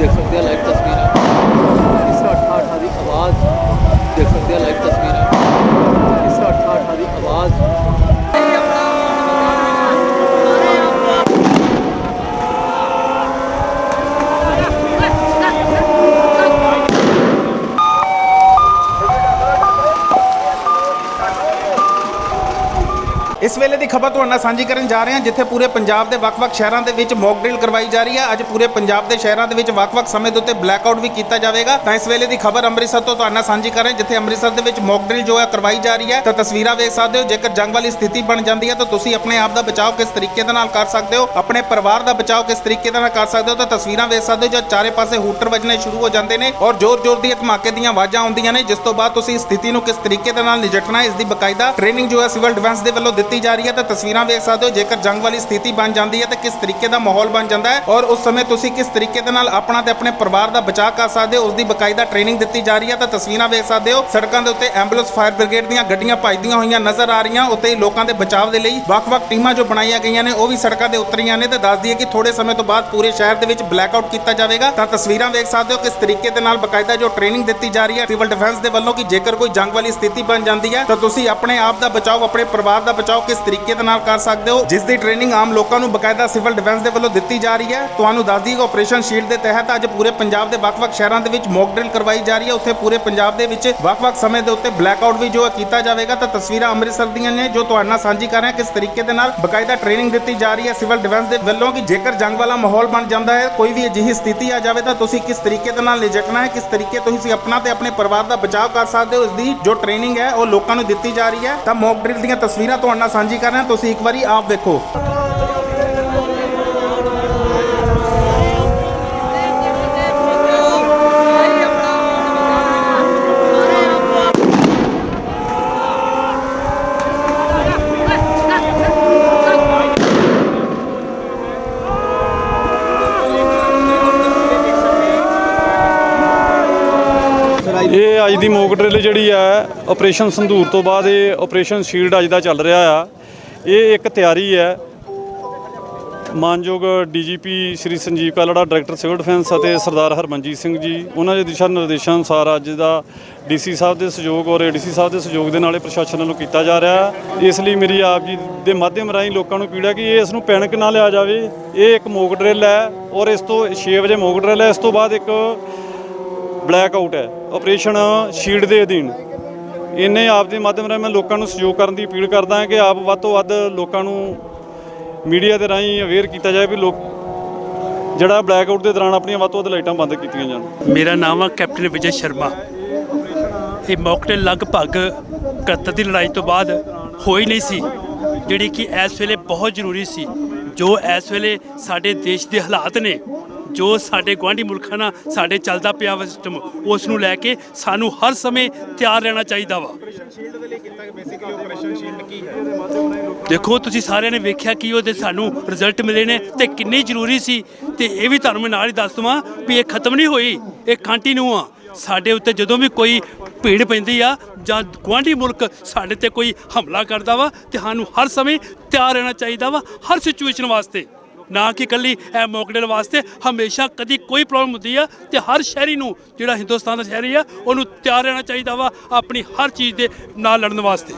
ਦੇਖ ਸਕਦੇ ਆ ਲਾਈਵ ਤਸਵੀਰਾਂ। ਇਸ 8 8 ਦੀ ਆਵਾਜ਼ ਦੇਖ ਸਕਦੇ ਆ ਲਾਈਵ ਤਸਵੀਰਾਂ। ਇਸ ਵੇਲੇ ਦੀ ਖਬਰ ਤੁਹਾਡੇ ਨਾਲ ਸਾਂਝੀ ਕਰਨ ਜਾ ਰਹੇ ਹਾਂ, ਜਿੱਥੇ ਪੂਰੇ ਪੰਜਾਬ ਦੇ ਵੱਖ-ਵੱਖ ਸ਼ਹਿਰਾਂ ਦੇ ਵਿੱਚ ਮੌਕ ਡਰਿਲ ਕਰਵਾਈ ਜਾ ਰਹੀ ਹੈ। ਅੱਜ ਪੂਰੇ ਪੰਜਾਬ ਦੇ ਸ਼ਹਿਰਾਂ ਦੇ ਵਿੱਚ ਵੱਖ-ਵੱਖ ਸਮੇਂ ਦੇ ਉੱਤੇ ਬਲੈਕਆਊਟ ਵੀ ਕੀਤਾ ਜਾਵੇਗਾ। ਤਾਂ ਇਸ ਵੇਲੇ ਦੀ ਖਬਰ ਅੰਮ੍ਰਿਤਸਰ ਤੋਂ ਤੁਹਾਡੇ ਨਾਲ ਸਾਂਝੀ ਕਰ ਰਹੇ ਜਿੱਥੇ ਅੰਮ੍ਰਿਤਸਰ ਦੇ ਵਿੱਚ ਮੌਕ ਡਰਿਲ ਜੋ ਹੈ ਕਰਵਾਈ ਜਾ ਰਹੀ ਹੈ। ਤਾਂ ਤਸਵੀਰਾਂ ਵੇਖ ਸਕਦੇ ਹੋ, ਜੇਕਰ ਜੰਗ ਵਾਲੀ ਸਥਿਤੀ ਬਣ ਜਾਂਦੀ ਹੈ, ਤਾਂ ਤੁਸੀਂ ਆਪਣੇ ਆਪ ਦਾ ਬਚਾਅ ਕਿਸ ਤਰੀਕੇ ਦੇ ਨਾਲ ਕਰ ਸਕਦੇ ਹੋ, ਆਪਣੇ ਪਰਿਵਾਰ ਦਾ ਬਚਾਅ ਕਿਸ ਤਰੀਕੇ ਦੇ ਨਾਲ ਕਰ ਸਕਦੇ ਹੋ, ਤਾਂ ਤਸਵੀਰਾਂ ਵੇਖ ਸਕਦੇ ਹੋ ਜਦ ਚਾਰੇ ਪਾਸੇ ਹੂਟਰ ਵੱਜਣੇ ਸ਼ੁਰੂ ਹੋ ਜਾਂਦੇ ਨੇ ਔਰ ਜ਼ੋਰ-ਜ਼ੋਰ ਦੀਆਂ ਧਮਾਕੇ ਦੀਆਂ ਆਵਾਜ਼ਾਂ ਆਉਂਦੀਆਂ ਨੇ, ਜਿਸ ਤੋਂ ਬਾਅਦ ਤੁਸੀਂ ਸਥਿਤੀ ਨੂੰ ਕਿਸ ਤਰੀਕੇ ਦੇ ਨਾਲ ਨਜਿੱਠਣਾ ਇਸ ਦੀ ਬਕਾਇਦਾ ਟ੍ਰੇਨਿੰਗ ਜੋ ਹੈ ਸਿਵਲ ਡਿਫੈਂਸ ਦੇ ਵੱਲੋਂ ਕੀਤੀ ਜਾ ਰਹੀ ਹੈ ਤਾਂ ਤਸਵੀਰਾਂ ਵੇਖ ਸਕਦੇ ਹੋ, ਜੇਕਰ ਜੰਗ ਵਾਲੀ ਸਥਿਤੀ ਬਣ ਜਾਂਦੀ ਹੈ ਤਾਂ ਕਿਸ ਤਰੀਕੇ ਦਾ ਮਾਹੌਲ ਬਣ ਜਾਂਦਾ ਹੈ ਔਰ ਉਸ ਸਮੇਂ ਤੁਸੀਂ ਕਿਸ ਤਰੀਕੇ ਦੇ ਨਾਲ ਆਪਣਾ ਤੇ ਆਪਣੇ ਪਰਿਵਾਰ ਦਾ ਬਚਾਅ ਕਰ ਸਕਦੇ ਹੋ ਉਸ ਦੀ ਬਕਾਇਦਾ ਟ੍ਰੇਨਿੰਗ ਦਿੱਤੀ ਜਾ ਰਹੀ ਹੈ ਤਾਂ ਤਸਵੀਰਾਂ ਵੇਖ ਸਕਦੇ ਹੋ, ਸੜਕਾਂ ਦੇ ਉੱਤੇ ਐਂਬੂਲੈਂਸ, ਫਾਇਰ ਬ੍ਰਿਗੇਡ ਦੀਆਂ ਗੱਡੀਆਂ ਭੱਜਦੀਆਂ ਹੋਈਆਂ ਨਜ਼ਰ ਆ ਰਹੀਆਂ ਉੱਤੇ ਹੀ ਲੋਕਾਂ ਦੇ ਬਚਾਅ ਦੇ ਲਈ ਵੱਖ-ਵੱਖ ਟੀਮਾਂ ਜੋ ਬਣਾਈਆਂ ਗਈਆਂ ਨੇ, ਉਹ ਵੀ ਸੜਕਾਂ ਦੇ ਉਤਰੀਆਂ ਨੇ ਤੇ ਦੱਸਦੀ ਹੈ ਕਿ ਥੋੜੇ ਸਮੇਂ ਤੋਂ ਬਾਅਦ ਪੂਰੇ ਸ਼ਹਿਰ ਦੇ ਵਿੱਚ ਬਲੈਕ ਆਊਟ ਕੀਤਾ ਜਾਵੇਗਾ। ਤਾਂ ਤਸਵੀਰਾਂ ਵੇਖ ਸਕਦੇ ਹੋ ਕਿਸ ਤਰੀਕੇ ਦੇ ਨਾਲ ਬਕਾਇਦਾ ਜੋ ਟ੍ਰੇਨਿੰਗ ਦਿੱਤੀ ਜਾ ਰਹੀ ਹੈ ਸਿਵਲ ਡਿਫੈਂਸ ਦੇ ਵੱਲੋਂ ਕਿ ਜੇਕਰ ਕੋਈ ਜੰਗ ਵਾਲੀ ਸਥਿਤੀ ਬਣ ਜਾਂਦੀ ਹੈ ਤਾਂ ਤੁਸੀਂ ਆਪਣੇ ਆਪ ਦਾ ਬਚਾਓ, ਆਪਣੇ ਪਰਿਵਾਰ ਦਾ ਬਚਾਓ ਕਿਸ ਤਰੀਕੇ ਦੇ ਨਾਲ ਕਰ ਸਕਦੇ ਹੋ, ਜਿਸ ਦੀ ਟ੍ਰੇਨਿੰਗ ਆਮ ਲੋਕਾਂ ਨੂੰ ਬਕਾਇਦਾ ਸਿਵਲ ਡਿਫੈਂਸ ਦੇ ਵੱਲੋਂ ਦਿੱਤੀ ਜਾ ਰਹੀ ਹੈ। ਤੁਹਾਨੂੰ ਦੱਸ ਦਈਏ ਕਿ ਆਪਰੇਸ਼ਨ ਸ਼ੀਲਡ ਦੇ ਤਹਿਤ ਅੱਜ ਪੂਰੇ ਪੰਜਾਬ ਦੇ ਵੱਖ-ਵੱਖ ਸ਼ਹਿਰਾਂ ਦੇ ਵਿੱਚ ਮੌਕ ਡਰਿਲ ਕਰਵਾਈ ਜਾ ਰਹੀ ਹੈ। ਉੱਥੇ ਪੂਰੇ ਪੰਜਾਬ ਦੇ ਵਿੱਚ ਵੱਖ-ਵੱਖ ਸਮੇਂ ਦੇ ਉੱਤੇ ਬਲੈਕਆਊਟ ਵੀ ਜੋ ਕੀਤਾ ਜਾਵੇਗਾ, ਤਾਂ ਤਸਵੀਰਾਂ ਅੰਮ੍ਰਿਤਸਰ ਦੀਆਂ ਨੇ, ਜੋ ਤੁਹਾਡੇ ਨਾਲ ਸਾਂਝੀ ਕਰ ਰਹੇ ਹਾਂ ਕਿਸ ਤਰੀਕੇ ਦੇ ਨਾਲ ਬਕਾਇਦਾ ਟ੍ਰੇਨਿੰਗ ਦਿੱਤੀ ਜਾ ਰਹੀ ਹੈ ਸਿਵਲ ਡਿਫੈਂਸ ਦੇ ਵੱਲੋਂ ਕਿ ਜੇਕਰ ਜੰਗ ਵਾਲਾ ਮਾਹੌਲ ਬਣ ਜਾਂਦਾ ਹੈ, ਕੋਈ ਵੀ ਅਜਿਹੀ ਸਥਿਤੀ ਆ ਜਾਵੇ, ਤਾਂ ਤੁਸੀਂ ਕਿਸ ਤਰੀਕੇ ਦੇ ਨਾਲ ਨਜਿੱਠਣਾ ਹੈ, ਕਿਸ ਤਰੀਕੇ ਤੋਂ ਤੁਸੀਂ ਆਪਣਾ ਤੇ ਆਪਣੇ ਪਰਿਵਾਰ ਦਾ ਬਚਾਅ ਕਰ ਸਕਦੇ ਹੋ, ਇਸ ਦੀ ਜੋ ਟ੍ਰੇਨਿੰਗ ਹੈ, ਉਹ ਲੋਕਾਂ ਨੂੰ ਦਿੱਤੀ ਜਾ ਰਹੀ ਹੈ। ਤਾਂ ਮੌਕ ਡਰਿਲ ਦੀਆਂ ਤਸਵੀਰਾਂ ਤੁਹਾਡੇ ਨਾਲ ਸਾਂਝੀ ਕਰ ਰਹੇ ਹਾਂ। ਤੁਸੀਂ ਇੱਕ ਵਾਰੀ ਆਪ ਦੇਖੋ। ਇਹ ਅੱਜ ਦੀ ਮੋਕ ਡਰਿਲ ਜਿਹੜੀ ਹੈ ਆਪਰੇਸ਼ਨ ਸੰਧੂਰ ਤੋਂ ਬਾਅਦ ਇਹ ਆਪਰੇਸ਼ਨ ਸ਼ੀਲਡ ਅੱਜ ਦਾ ਚੱਲ ਰਿਹਾ ਆ। ਇਹ ਇੱਕ ਤਿਆਰੀ ਹੈ ਮਾਨਯੋਗ DGP Shri Sanjeev Kalra director civil defence ਅਤੇ ਸਰਦਾਰ ਹਰਮਨਜੀਤ ਸਿੰਘ ਜੀ, ਉਹਨਾਂ ਦੇ ਦਿਸ਼ਾ ਨਿਰਦੇਸ਼ਾਂ ਅਨੁਸਾਰ ਅੱਜ ਦਾ ਡੀਸੀ ਸਾਹਿਬ ਦੇ ਸਹਿਯੋਗ ਔਰ ਏਡੀਸੀ ਸਾਹਿਬ ਦੇ ਸਹਿਯੋਗ ਦੇ ਨਾਲ ਇਹ ਪ੍ਰਸ਼ਾਸਨ ਵੱਲੋਂ ਕੀਤਾ ਜਾ ਰਿਹਾ। ਇਸ ਲਈ ਮੇਰੀ ਆਪ ਜੀ ਦੇ ਮਾਧਿਅਮ ਰਾਹੀਂ ਲੋਕਾਂ ਨੂੰ ਪੀੜਾ ਕਿ ਇਹ ਇਸ ਨੂੰ ਪੈਣਿਕ ਨਾ ਲਿਆ ਜਾਵੇ। ਇਹ ਇੱਕ ਮੋਕ ਡਰਿਲ ਹੈ ਔਰ ਇਸ ਤੋਂ 6 ਵਜੇ ਮੋਕ ਡਰਿਲ ਹੈ। ਇਸ ਤੋਂ ਬਾਅਦ ਇੱਕ ਬਲੈਕ ਆਊਟ ਹੈ। ਆਪਰੇਸ਼ਨ ਸ਼ੀਲਡ ਦੇ ਅਧੀਨ। ਇੰਨੇ ਆਪ ਦੇ ਮਾਧਿਅਮ ਰਾਹੀਂ ਮੈਂ ਲੋਕਾਂ ਨੂੰ ਸਹਿਯੋਗ ਕਰਨ ਦੀ ਅਪੀਲ ਕਰਦਾ ਹਾਂ ਕਿ ਆਪ ਵੱਧ ਤੋਂ ਵੱਧ ਲੋਕਾਂ ਨੂੰ ਮੀਡੀਆ ਦੇ ਰਾਹੀਂ ਅਵੇਅਰ ਕੀਤਾ ਜਾਏ ਵੀ ਲੋਕ ਜਿਹੜਾ ਬਲੈਕ ਆਊਟ ਦੇ ਦੌਰਾਨ ਆਪਣੀਆਂ ਵੱਧ ਤੋਂ ਵੱਧ ਲਾਈਟਾਂ ਬੰਦ ਕੀਤੀਆਂ ਜਾਣ। ਮੇਰਾ ਨਾਮ ਆ ਕੈਪਟਨ ਵਿਜੇ ਸ਼ਰਮਾ। ਇਹ ਮੌਕਟੇਲ ਲਗਭਗ 71 ਦੀ ਲੜਾਈ ਤੋਂ ਬਾਅਦ ਹੋਈ ਨਹੀਂ ਸੀ। ਜਿਹੜੀ ਕਿ ਇਸ ਵੇਲੇ ਬਹੁਤ ਜ਼ਰੂਰੀ ਸੀ। ਜੋ ਇਸ ਵੇਲੇ ਸਾਡੇ ਦੇਸ਼ ਦੇ ਹਾਲਾਤ ਨੇ ਜੋ ਸਾਡੇ ਗੁਆਂਢੀ ਮੁਲਕਾਂ ਨਾਲ ਸਾਡੇ ਚੱਲਦਾ ਪਿਆ ਵਾ ਸਿਸਟਮ ਉਸ ਨੂੰ ਲੈ ਕੇ ਸਾਨੂੰ ਹਰ ਸਮੇਂ ਤਿਆਰ ਰਹਿਣਾ ਚਾਹੀਦਾ ਵਾ। ਦੇਖੋ, ਤੁਸੀਂ ਸਾਰਿਆਂ ਨੇ ਵੇਖਿਆ ਕਿ ਉਹਦੇ ਸਾਨੂੰ ਰਿਜ਼ਲਟ ਮਿਲੇ ਨੇ ਤੇ ਕਿੰਨੀ ਜ਼ਰੂਰੀ ਸੀ। ਤੇ ਇਹ ਵੀ ਤੁਹਾਨੂੰ ਮੈਂ ਨਾਲ ਹੀ ਦੱਸ ਦਵਾਂ ਵੀ ਇਹ ਖਤਮ ਨਹੀਂ ਹੋਈ, ਇਹ ਕੰਟੀਨਿਊ ਆ। ਸਾਡੇ ਉੱਤੇ ਜਦੋਂ ਵੀ ਕੋਈ ਭੀੜ ਪੈਂਦੀ ਆ ਜਾਂ ਗੁਆਂਢੀ ਮੁਲਕ ਸਾਡੇ ਤੇ ਕੋਈ ਹਮਲਾ ਕਰਦਾ ਵਾ ਤੇ ਸਾਨੂੰ ਹਰ ਸਮੇਂ ਤਿਆਰ ਰਹਿਣਾ ਚਾਹੀਦਾ ਵਾ, ਹਰ ਸਿਚੁਏਸ਼ਨ ਵਾਸਤੇ। ਨਾ ਕਿ ਕੱਲੀ ਇਹ ਮੌਕਡੇਲ ਵਾਸਤੇ ਹਮੇਸ਼ਾ ਕਦੀ ਕੋਈ ਪ੍ਰੋਬਲਮ ਹੁੰਦੀ ਆ ਤੇ ਹਰ ਸ਼ਹਿਰੀ ਨੂੰ, ਜਿਹੜਾ ਹਿੰਦੁਸਤਾਨ ਦਾ ਸ਼ਹਿਰੀ ਆ, ਉਹਨੂੰ ਤਿਆਰ ਰਹਿਣਾ ਚਾਹੀਦਾ ਵਾ ਆਪਣੀ ਹਰ ਚੀਜ਼ ਦੇ ਨਾਲ ਲੜਨ ਵਾਸਤੇ।